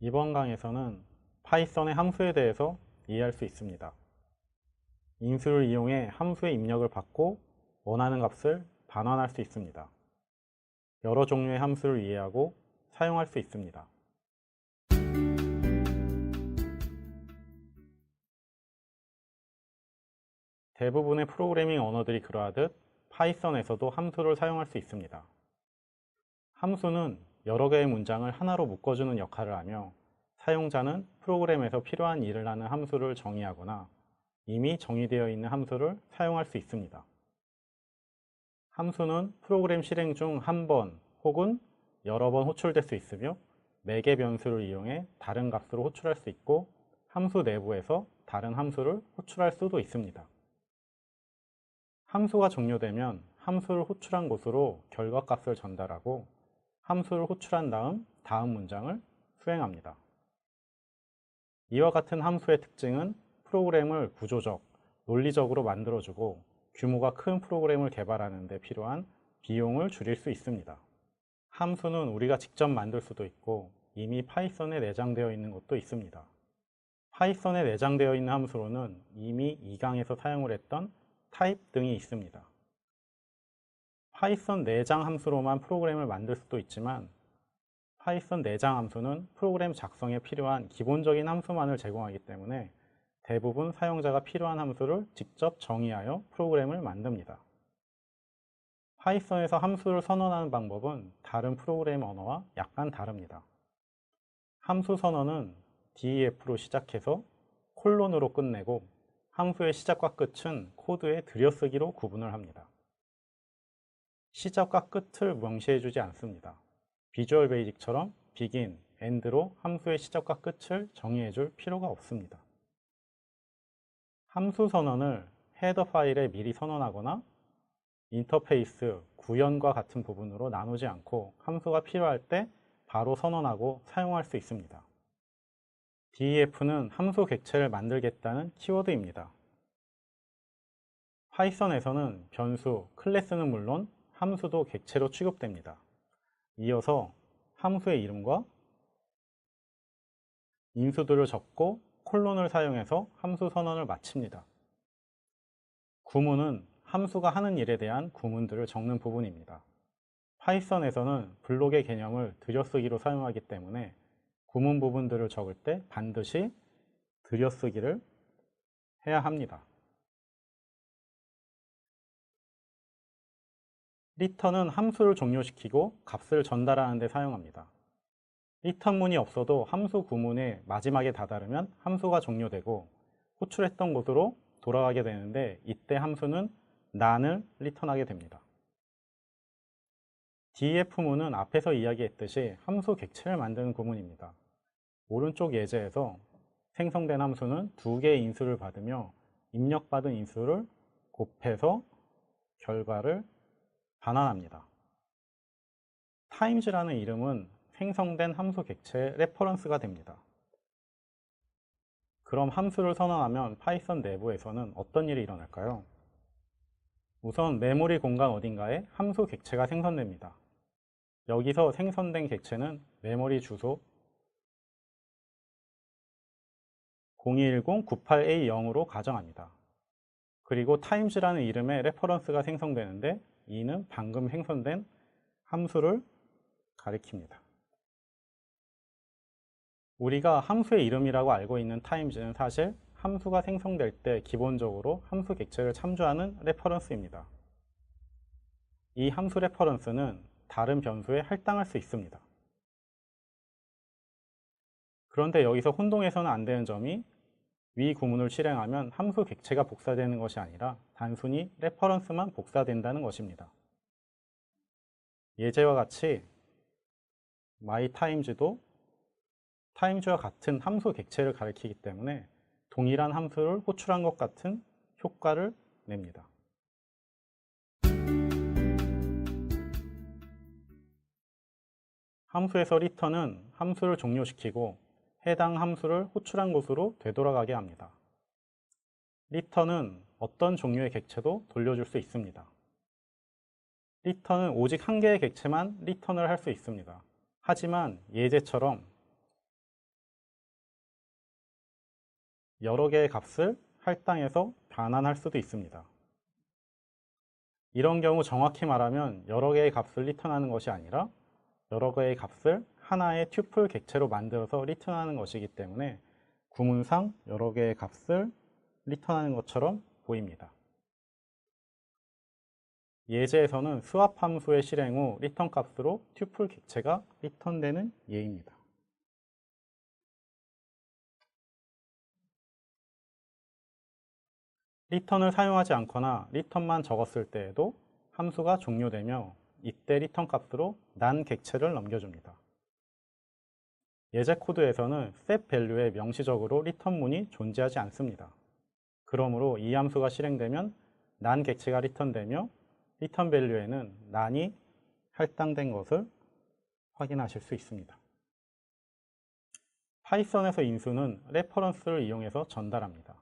이번 강에서는 파이썬의 함수에 대해서 이해할 수 있습니다. 인수를 이용해 함수의 입력을 받고 원하는 값을 반환할 수 있습니다. 여러 종류의 함수를 이해하고 사용할 수 있습니다. 대부분의 프로그래밍 언어들이 그러하듯 파이썬에서도 함수를 사용할 수 있습니다. 함수는 여러 개의 문장을 하나로 묶어주는 역할을 하며 사용자는 프로그램에서 필요한 일을 하는 함수를 정의하거나 이미 정의되어 있는 함수를 사용할 수 있습니다. 함수는 프로그램 실행 중 한 번 혹은 여러 번 호출될 수 있으며 매개 변수를 이용해 다른 값으로 호출할 수 있고 함수 내부에서 다른 함수를 호출할 수도 있습니다. 함수가 종료되면 함수를 호출한 곳으로 결과값을 전달하고 함수를 호출한 다음 다음 문장을 수행합니다. 이와 같은 함수의 특징은 프로그램을 구조적, 논리적으로 만들어주고 규모가 큰 프로그램을 개발하는 데 필요한 비용을 줄일 수 있습니다. 함수는 우리가 직접 만들 수도 있고 이미 파이썬에 내장되어 있는 것도 있습니다. 파이썬에 내장되어 있는 함수로는 이미 2강에서 사용을 했던 타입 등이 있습니다. 파이썬 내장 함수로만 프로그램을 만들 수도 있지만 파이썬 내장 함수는 프로그램 작성에 필요한 기본적인 함수만을 제공하기 때문에 대부분 사용자가 필요한 함수를 직접 정의하여 프로그램을 만듭니다. 파이썬에서 함수를 선언하는 방법은 다른 프로그램 언어와 약간 다릅니다. 함수 선언은 DEF로 시작해서 콜론으로 끝내고 함수의 시작과 끝은 코드의 들여쓰기로 구분을 합니다. 시작과 끝을 명시해주지 않습니다. 비주얼 베이직처럼 begin, end로 함수의 시작과 끝을 정의해줄 필요가 없습니다. 함수 선언을 헤더 파일에 미리 선언하거나 인터페이스, 구현과 같은 부분으로 나누지 않고 함수가 필요할 때 바로 선언하고 사용할 수 있습니다. DEF는 함수 객체를 만들겠다는 키워드입니다. 파이썬에서는 변수, 클래스는 물론 함수도 객체로 취급됩니다. 이어서 함수의 이름과 인수들을 적고 콜론을 사용해서 함수 선언을 마칩니다. 구문은 함수가 하는 일에 대한 구문들을 적는 부분입니다. 파이썬에서는 블록의 개념을 들여쓰기로 사용하기 때문에 구문 부분들을 적을 때 반드시 들여쓰기를 해야 합니다. 리턴은 함수를 종료시키고 값을 전달하는 데 사용합니다. 리턴 문이 없어도 함수 구문의 마지막에 다다르면 함수가 종료되고 호출했던 곳으로 돌아가게 되는데 이때 함수는 난을 리턴하게 됩니다. DEF문은 앞에서 이야기했듯이 함수 객체를 만드는 구문입니다. 오른쪽 예제에서 생성된 함수는 두 개의 인수를 받으며 입력받은 인수를 곱해서 결과를 반환합니다. times라는 이름은 생성된 함수 객체의 레퍼런스가 됩니다. 그럼 함수를 선언하면 파이썬 내부에서는 어떤 일이 일어날까요? 우선 메모리 공간 어딘가에 함수 객체가 생성됩니다. 여기서 생성된 객체는 메모리 주소 0210-98A0으로 가정합니다. 그리고 times라는 이름의 레퍼런스가 생성되는데 이는 방금 생성된 함수를 가리킵니다. 우리가 함수의 이름이라고 알고 있는 times는 사실 함수가 생성될 때 기본적으로 함수 객체를 참조하는 레퍼런스입니다. 이 함수 레퍼런스는 다른 변수에 할당할 수 있습니다. 그런데 여기서 혼동해서는 안 되는 점이 위 구문을 실행하면 함수 객체가 복사되는 것이 아니라 단순히 레퍼런스만 복사된다는 것입니다. 예제와 같이 mytimes도 times와 같은 함수 객체를 가리키기 때문에 동일한 함수를 호출한 것 같은 효과를 냅니다. 함수에서 return은 함수를 종료시키고 해당 함수를 호출한 곳으로 되돌아가게 합니다. return은 어떤 종류의 객체도 돌려줄 수 있습니다. return은 오직 한 개의 객체만 return을 할 수 있습니다. 하지만 예제처럼 여러 개의 값을 할당해서 변환할 수도 있습니다. 이런 경우 정확히 말하면 여러 개의 값을 리턴하는 것이 아니라 여러 개의 값을 하나의 튜플 객체로 만들어서 리턴하는 것이기 때문에 구문상 여러 개의 값을 리턴하는 것처럼 보입니다. 예제에서는 스왑 함수의 실행 후 리턴 값으로 튜플 객체가 리턴되는 예입니다. 리턴을 사용하지 않거나 리턴만 적었을 때에도 함수가 종료되며 이때 리턴 값으로 난 객체를 넘겨줍니다. 예제 코드에서는 set value에 명시적으로 리턴 문이 존재하지 않습니다. 그러므로 이 함수가 실행되면 난 객체가 리턴되며 리턴 value에는 난이 할당된 것을 확인하실 수 있습니다. 파이썬에서 인수는 레퍼런스를 이용해서 전달합니다.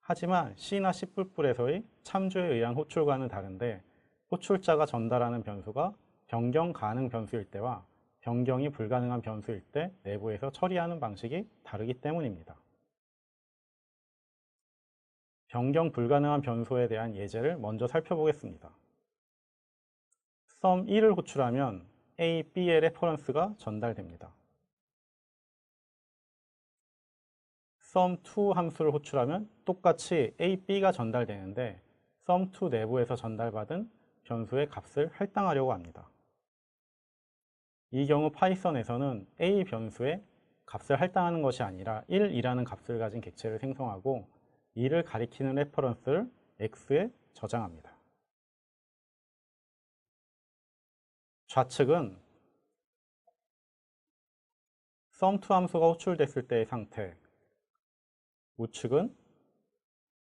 하지만 C나 C++에서의 참조에 의한 호출과는 다른데 호출자가 전달하는 변수가 변경 가능 변수일 때와 변경이 불가능한 변수일 때 내부에서 처리하는 방식이 다르기 때문입니다. 변경 불가능한 변수에 대한 예제를 먼저 살펴보겠습니다. sum 1을 호출하면 A, B의 레퍼런스가 전달됩니다. sum2 함수를 호출하면 똑같이 a, b가 전달되는데 sum2 내부에서 전달받은 변수의 값을 할당하려고 합니다. 이 경우 파이썬에서는 a 변수의 값을 할당하는 것이 아니라 1이라는 값을 가진 객체를 생성하고 이를 가리키는 레퍼런스를 x에 저장합니다. 좌측은 sum2 함수가 호출됐을 때의 상태, 우측은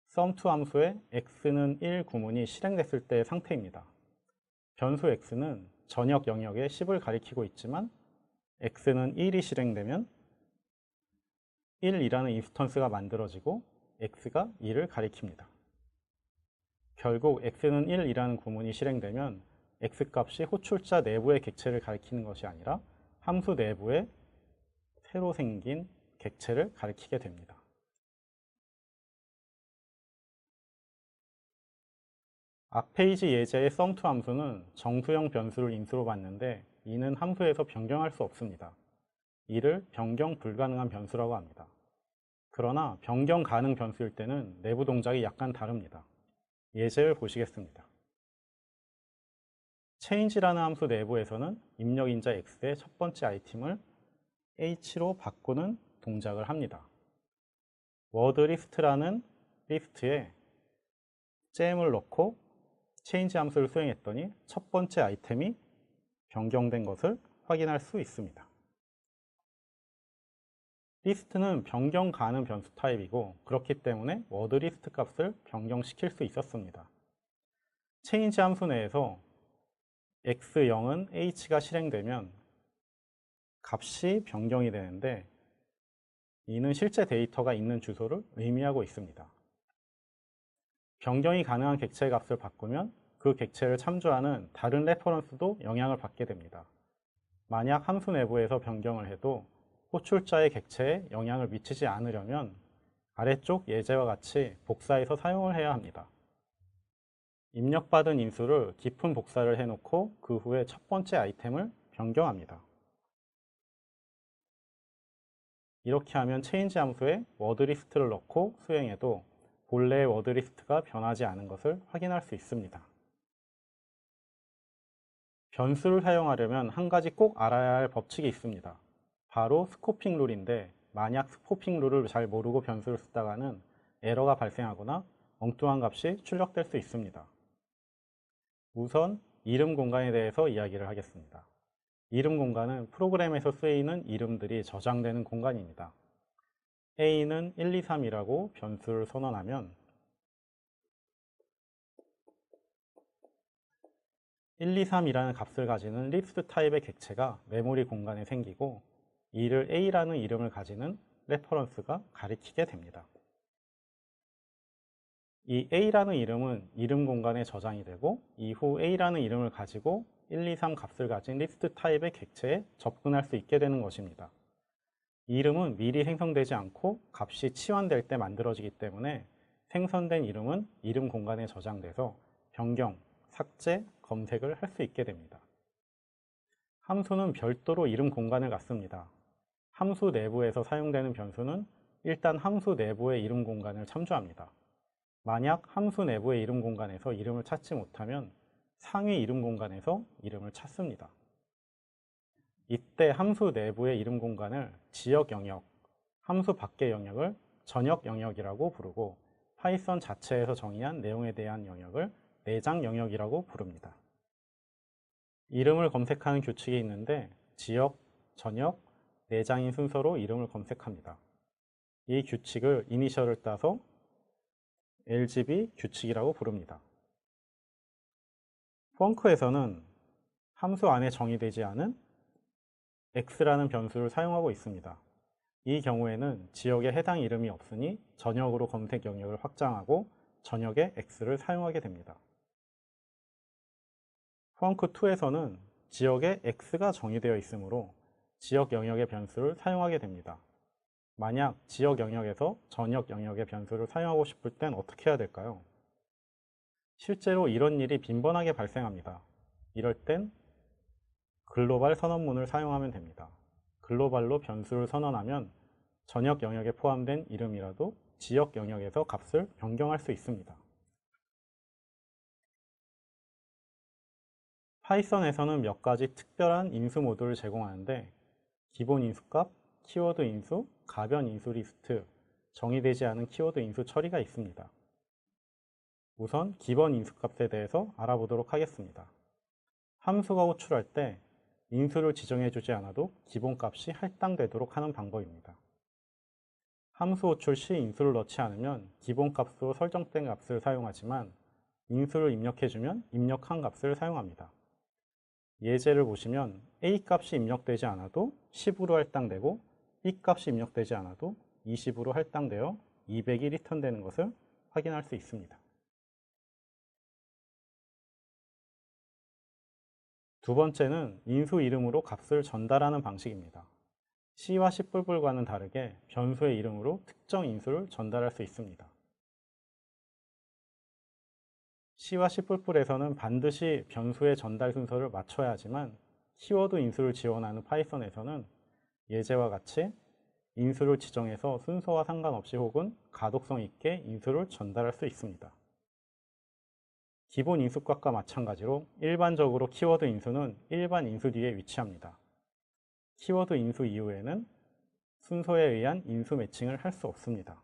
sum2 함수의 x는 1 구문이 실행됐을 때의 상태입니다. 변수 x는 전역 영역에 10을 가리키고 있지만 x는 1이 실행되면 1이라는 인스턴스가 만들어지고 x가 2를 가리킵니다. 결국 x는 1이라는 구문이 실행되면 x값이 호출자 내부의 객체를 가리키는 것이 아니라 함수 내부에 새로 생긴 객체를 가리키게 됩니다. 앞 페이지 예제의 sum2 함수는 정수형 변수를 인수로 받는데 이는 함수에서 변경할 수 없습니다. 이를 변경 불가능한 변수라고 합니다. 그러나 변경 가능 변수일 때는 내부 동작이 약간 다릅니다. 예제를 보시겠습니다. change라는 함수 내부에서는 입력인자 x의 첫 번째 아이템을 h로 바꾸는 동작을 합니다. list라는 리스트에 잼을 넣고 change 함수를 수행했더니 첫 번째 아이템이 변경된 것을 확인할 수 있습니다. 리스트는 변경 가능 변수 타입이고 그렇기 때문에 워드 리스트 값을 변경시킬 수 있었습니다. change 함수 내에서 x0은 h가 실행되면 값이 변경이 되는데 이는 실제 데이터가 있는 주소를 의미하고 있습니다. 변경이 가능한 객체 값을 바꾸면 그 객체를 참조하는 다른 레퍼런스도 영향을 받게 됩니다. 만약 함수 내부에서 변경을 해도 호출자의 객체에 영향을 미치지 않으려면 아래쪽 예제와 같이 복사해서 사용을 해야 합니다. 입력받은 인수를 깊은 복사를 해놓고 그 후에 첫 번째 아이템을 변경합니다. 이렇게 하면 change 함수에 list를 넣고 수행해도 본래의 워드 리스트가 변하지 않은 것을 확인할 수 있습니다. 변수를 사용하려면 한 가지 꼭 알아야 할 법칙이 있습니다. 바로 스코핑 룰인데 만약 스코핑 룰을 잘 모르고 변수를 쓰다가는 에러가 발생하거나 엉뚱한 값이 출력될 수 있습니다. 우선 이름 공간에 대해서 이야기를 하겠습니다. 이름 공간은 프로그램에서 쓰이는 이름들이 저장되는 공간입니다. A는 1, 2, 3이라고 변수를 선언하면 1, 2, 3이라는 값을 가지는 리스트 타입의 객체가 메모리 공간에 생기고 이를 a라는 이름을 가지는 레퍼런스가 가리키게 됩니다. 이 a라는 이름은 이름 공간에 저장이 되고 이후 a라는 이름을 가지고 1, 2, 3 값을 가진 리스트 타입의 객체에 접근할 수 있게 되는 것입니다. 이름은 미리 생성되지 않고 값이 치환될 때 만들어지기 때문에 생성된 이름은 이름 공간에 저장돼서 변경, 삭제, 검색을 할 수 있게 됩니다. 함수는 별도로 이름 공간을 갖습니다. 함수 내부에서 사용되는 변수는 일단 함수 내부의 이름 공간을 참조합니다. 만약 함수 내부의 이름 공간에서 이름을 찾지 못하면 상위 이름 공간에서 이름을 찾습니다. 이때 함수 내부의 이름 공간을 지역 영역, 함수 밖의 영역을 전역 영역이라고 부르고 파이썬 자체에서 정의한 내용에 대한 영역을 내장 영역이라고 부릅니다. 이름을 검색하는 규칙이 있는데 지역, 전역, 내장인 순서로 이름을 검색합니다. 이 규칙을 이니셜을 따서 LGB 규칙이라고 부릅니다. 펑크에서는 함수 안에 정의되지 않은 x라는 변수를 사용하고 있습니다. 이 경우에는 지역에 해당 이름이 없으니 전역으로 검색 영역을 확장하고 전역에 x를 사용하게 됩니다. 펑크2에서는 지역에 x가 정의되어 있으므로 지역 영역의 변수를 사용하게 됩니다. 만약 지역 영역에서 전역 영역의 변수를 사용하고 싶을 땐 어떻게 해야 될까요? 실제로 이런 일이 빈번하게 발생합니다. 이럴 땐 글로벌 선언문을 사용하면 됩니다. 글로벌로 변수를 선언하면 전역 영역에 포함된 이름이라도 지역 영역에서 값을 변경할 수 있습니다. 파이썬에서는 몇 가지 특별한 인수 모드를 제공하는데 기본 인수값, 키워드 인수, 가변 인수 리스트, 정의되지 않은 키워드 인수 처리가 있습니다. 우선 기본 인수값에 대해서 알아보도록 하겠습니다. 함수가 호출할 때 인수를 지정해 주지 않아도 기본값이 할당되도록 하는 방법입니다. 함수 호출 시 인수를 넣지 않으면 기본값으로 설정된 값을 사용하지만 인수를 입력해주면 입력한 값을 사용합니다. 예제를 보시면 A 값이 입력되지 않아도 10으로 할당되고 B 값이 입력되지 않아도 20으로 할당되어 200이 리턴되는 것을 확인할 수 있습니다. 두 번째는 인수 이름으로 값을 전달하는 방식입니다. C와 C++과는 다르게 변수의 이름으로 특정 인수를 전달할 수 있습니다. C와 C++에서는 반드시 변수의 전달 순서를 맞춰야 하지만 키워드 인수를 지원하는 파이썬에서는 예제와 같이 인수를 지정해서 순서와 상관없이 혹은 가독성 있게 인수를 전달할 수 있습니다. 기본 인수값과 마찬가지로 일반적으로 키워드 인수는 일반 인수 뒤에 위치합니다. 키워드 인수 이후에는 순서에 의한 인수 매칭을 할 수 없습니다.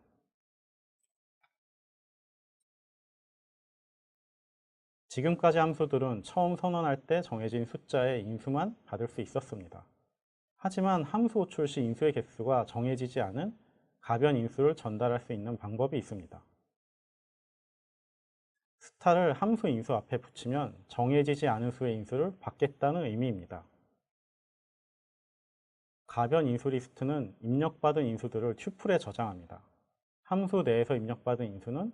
지금까지 함수들은 처음 선언할 때 정해진 숫자의 인수만 받을 수 있었습니다. 하지만 함수 호출 시 인수의 개수가 정해지지 않은 가변 인수를 전달할 수 있는 방법이 있습니다. 스타를 함수 인수 앞에 붙이면 정해지지 않은 수의 인수를 받겠다는 의미입니다. 가변 인수 리스트는 입력받은 인수들을 튜플에 저장합니다. 함수 내에서 입력받은 인수는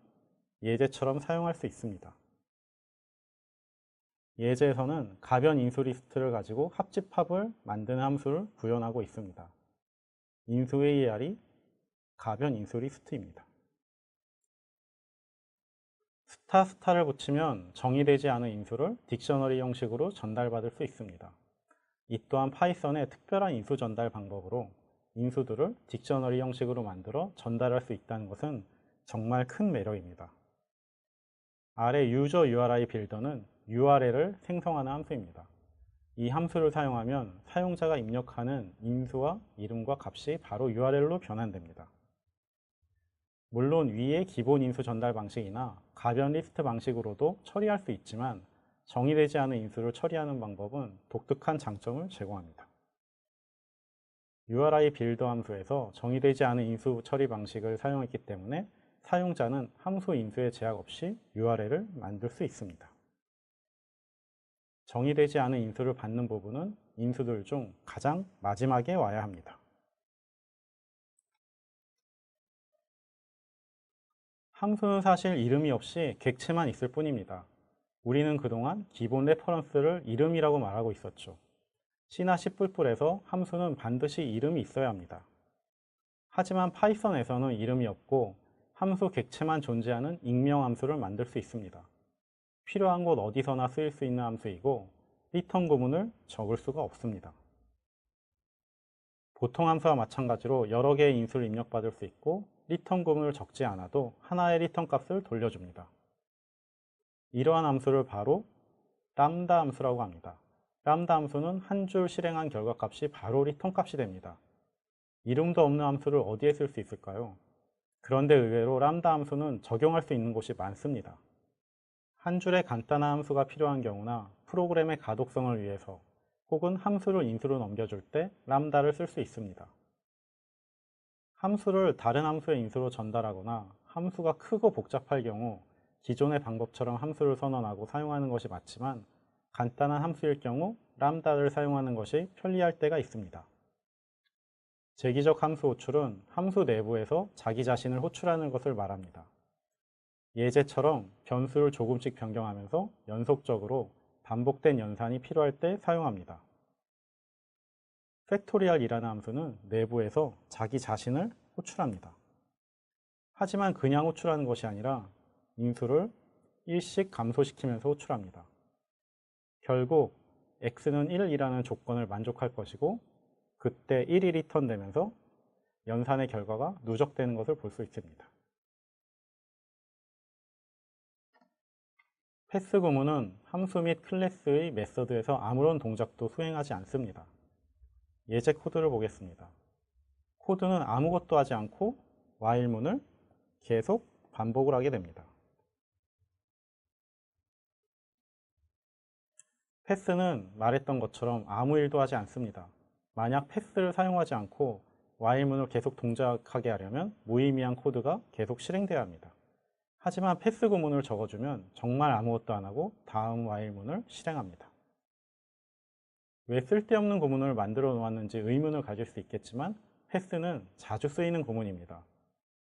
예제처럼 사용할 수 있습니다. 예제에서는 가변 인수 리스트를 가지고 합집합을 만드는 함수를 구현하고 있습니다. 인수의 AR이 가변 인수 리스트입니다. 스타 스타를 붙이면 정의되지 않은 인수를 딕셔너리 형식으로 전달받을 수 있습니다. 이 또한 파이썬의 특별한 인수 전달 방법으로 인수들을 딕셔너리 형식으로 만들어 전달할 수 있다는 것은 정말 큰 매력입니다. 아래 유저 URI 빌더는 URL을 생성하는 함수입니다. 이 함수를 사용하면 사용자가 입력하는 인수와 이름과 값이 바로 URL로 변환됩니다. 물론 위의 기본 인수 전달 방식이나 가변 리스트 방식으로도 처리할 수 있지만 정의되지 않은 인수를 처리하는 방법은 독특한 장점을 제공합니다. URI 빌더 함수에서 정의되지 않은 인수 처리 방식을 사용했기 때문에 사용자는 함수 인수의 제약 없이 URL을 만들 수 있습니다. 정의되지 않은 인수를 받는 부분은 인수들 중 가장 마지막에 와야 합니다. 함수는 사실 이름이 없이 객체만 있을 뿐입니다. 우리는 그동안 기본 레퍼런스를 이름이라고 말하고 있었죠. C나 C++에서 함수는 반드시 이름이 있어야 합니다. 하지만 파이썬에서는 이름이 없고 함수 객체만 존재하는 익명 함수를 만들 수 있습니다. 필요한 곳 어디서나 쓰일 수 있는 함수이고 리턴 구문을 적을 수가 없습니다. 보통 함수와 마찬가지로 여러 개의 인수를 입력받을 수 있고 리턴 구문을 적지 않아도 하나의 리턴 값을 돌려줍니다. 이러한 함수를 바로 람다 함수라고 합니다. 람다 함수는 한 줄 실행한 결과 값이 바로 리턴 값이 됩니다. 이름도 없는 함수를 어디에 쓸 수 있을까요? 그런데 의외로 람다 함수는 적용할 수 있는 곳이 많습니다. 한 줄의 간단한 함수가 필요한 경우나 프로그램의 가독성을 위해서 혹은 함수를 인수로 넘겨줄 때 람다를 쓸 수 있습니다. 함수를 다른 함수의 인수로 전달하거나 함수가 크고 복잡할 경우 기존의 방법처럼 함수를 선언하고 사용하는 것이 맞지만 간단한 함수일 경우 람다를 사용하는 것이 편리할 때가 있습니다. 재기적 함수 호출은 함수 내부에서 자기 자신을 호출하는 것을 말합니다. 예제처럼 변수를 조금씩 변경하면서 연속적으로 반복된 연산이 필요할 때 사용합니다. 팩토리얼이라는 함수는 내부에서 자기 자신을 호출합니다. 하지만 그냥 호출하는 것이 아니라 인수를 1씩 감소시키면서 호출합니다. 결국 x는 1이라는 조건을 만족할 것이고 그때 1이 리턴되면서 연산의 결과가 누적되는 것을 볼 수 있습니다. 패스 구문은 함수 및 클래스의 메서드에서 아무런 동작도 수행하지 않습니다. 예제 코드를 보겠습니다. 코드는 아무것도 하지 않고 while문을 계속 반복을 하게 됩니다. 패스는 말했던 것처럼 아무 일도 하지 않습니다. 만약 패스를 사용하지 않고 while문을 계속 동작하게 하려면 무의미한 코드가 계속 실행돼야 합니다. 하지만 패스 구문을 적어주면 정말 아무것도 안 하고 다음 while문을 실행합니다. 왜 쓸데없는 구문을 만들어 놓았는지 의문을 가질 수 있겠지만 패스는 자주 쓰이는 구문입니다.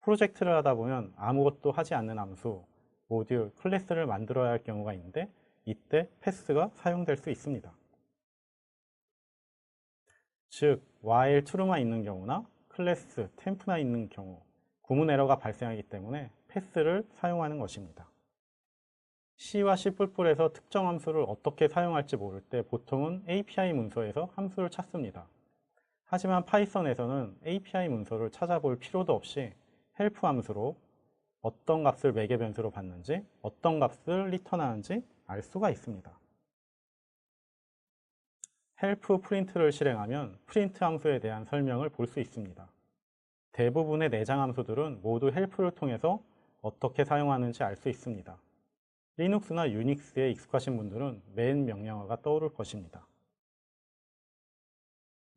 프로젝트를 하다 보면 아무것도 하지 않는 함수, 모듈, 클래스를 만들어야 할 경우가 있는데 이때 패스가 사용될 수 있습니다. 즉, while true만 있는 경우나 클래스, 템프나 있는 경우 구문 에러가 발생하기 때문에 패스를 사용하는 것입니다. C와 C++에서 특정 함수를 어떻게 사용할지 모를 때 보통은 API 문서에서 함수를 찾습니다. 하지만 파이썬에서는 API 문서를 찾아볼 필요도 없이 help 함수로 어떤 값을 매개 변수로 받는지 어떤 값을 리턴하는지 알 수가 있습니다. help 프린트를 실행하면 프린트 함수에 대한 설명을 볼 수 있습니다. 대부분의 내장 함수들은 모두 help를 통해서 어떻게 사용하는지 알 수 있습니다. 리눅스나 유닉스에 익숙하신 분들은 맨 명령어가 떠오를 것입니다.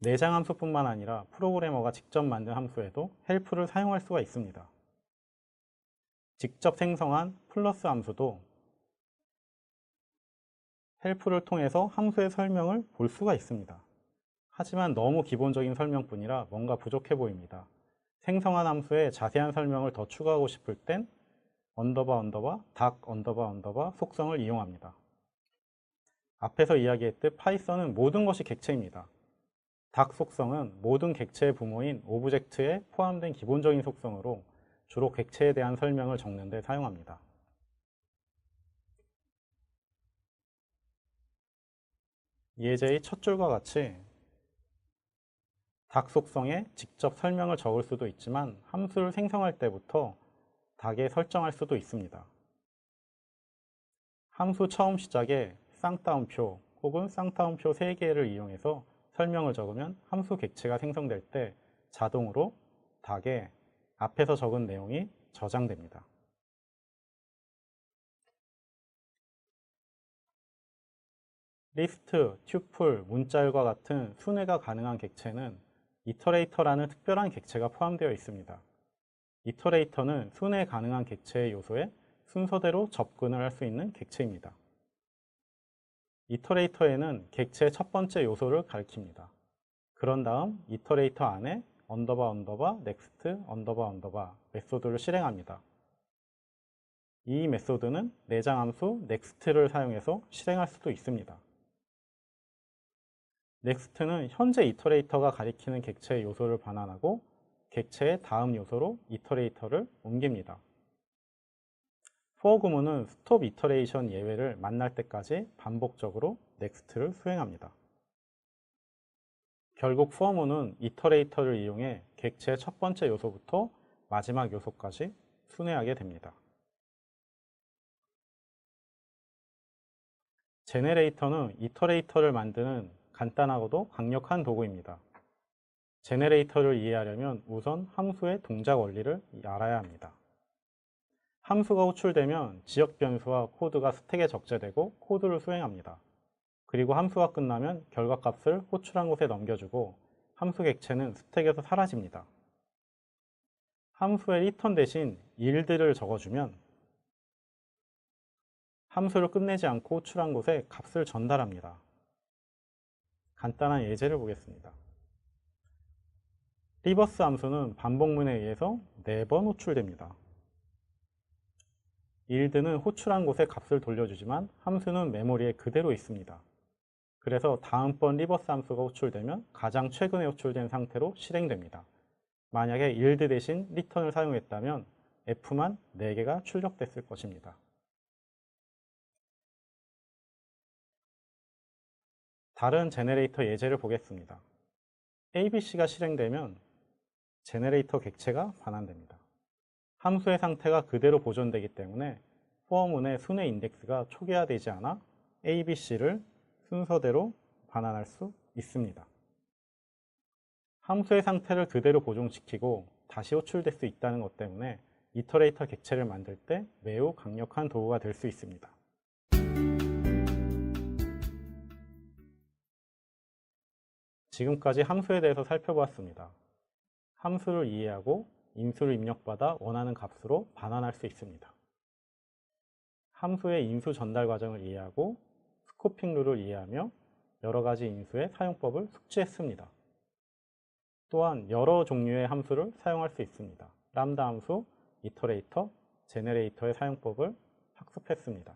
내장 함수뿐만 아니라 프로그래머가 직접 만든 함수에도 헬프를 사용할 수가 있습니다. 직접 생성한 플러스 함수도 헬프를 통해서 함수의 설명을 볼 수가 있습니다. 하지만 너무 기본적인 설명뿐이라 뭔가 부족해 보입니다. 생성한 함수에 자세한 설명을 더 추가하고 싶을 땐 언더바 언더바 닥 언더바 언더바 속성을 이용합니다. 앞에서 이야기했듯 파이썬은 모든 것이 객체입니다. 닥 속성은 모든 객체의 부모인 오브젝트에 포함된 기본적인 속성으로 주로 객체에 대한 설명을 적는 데 사용합니다. 예제의 첫 줄과 같이 닥 속성에 직접 설명을 적을 수도 있지만 함수를 생성할 때부터 닥에 설정할 수도 있습니다. 함수 처음 시작에 쌍따옴표 혹은 쌍따옴표 3개를 이용해서 설명을 적으면 함수 객체가 생성될 때 자동으로 닥에 앞에서 적은 내용이 저장됩니다. 리스트, 튜플, 문자열과 같은 순회가 가능한 객체는 이터레이터라는 특별한 객체가 포함되어 있습니다. 이터레이터는 순회 가능한 객체의 요소에 순서대로 접근을 할 수 있는 객체입니다. 이터레이터에는 객체의 첫 번째 요소를 가리킵니다. 그런 다음 이터레이터 안에 언더바 언더바 넥스트 언더바 언더바 메소드를 실행합니다. 이 메소드는 내장 함수 넥스트를 사용해서 실행할 수도 있습니다. 넥스트는 현재 이터레이터가 가리키는 객체의 요소를 반환하고 객체의 다음 요소로 이터레이터를 옮깁니다. for 구문은 스톱 이터레이션 예외를 만날 때까지 반복적으로 next를 수행합니다. 결국 for문은 이터레이터를 이용해 객체의 첫 번째 요소부터 마지막 요소까지 순회하게 됩니다. 제네레이터는 이터레이터를 만드는 간단하고도 강력한 도구입니다. 제네레이터를 이해하려면 우선 함수의 동작 원리를 알아야 합니다. 함수가 호출되면 지역 변수와 코드가 스택에 적재되고 코드를 수행합니다. 그리고 함수가 끝나면 결과값을 호출한 곳에 넘겨주고 함수 객체는 스택에서 사라집니다. 함수의 리턴 대신 yield를 적어주면 함수를 끝내지 않고 호출한 곳에 값을 전달합니다. 간단한 예제를 보겠습니다. 리버스 함수는 반복문에 의해서 4번 호출됩니다. yield는 호출한 곳에 값을 돌려주지만 함수는 메모리에 그대로 있습니다. 그래서 다음번 리버스 함수가 호출되면 가장 최근에 호출된 상태로 실행됩니다. 만약에 yield 대신 return을 사용했다면 f만 4개가 출력됐을 것입니다. 다른 제네레이터 예제를 보겠습니다. ABC가 실행되면 제네레이터 객체가 반환됩니다. 함수의 상태가 그대로 보존되기 때문에 포어문의 순회 인덱스가 초기화되지 않아 ABC를 순서대로 반환할 수 있습니다. 함수의 상태를 그대로 보존시키고 다시 호출될 수 있다는 것 때문에 이터레이터 객체를 만들 때 매우 강력한 도구가 될 수 있습니다. 지금까지 함수에 대해서 살펴보았습니다. 함수를 이해하고 인수를 입력받아 원하는 값으로 반환할 수 있습니다. 함수의 인수 전달 과정을 이해하고 스코핑 룰을 이해하며 여러 가지 인수의 사용법을 숙지했습니다. 또한 여러 종류의 함수를 사용할 수 있습니다. 람다 함수, 이터레이터, 제네레이터의 사용법을 학습했습니다.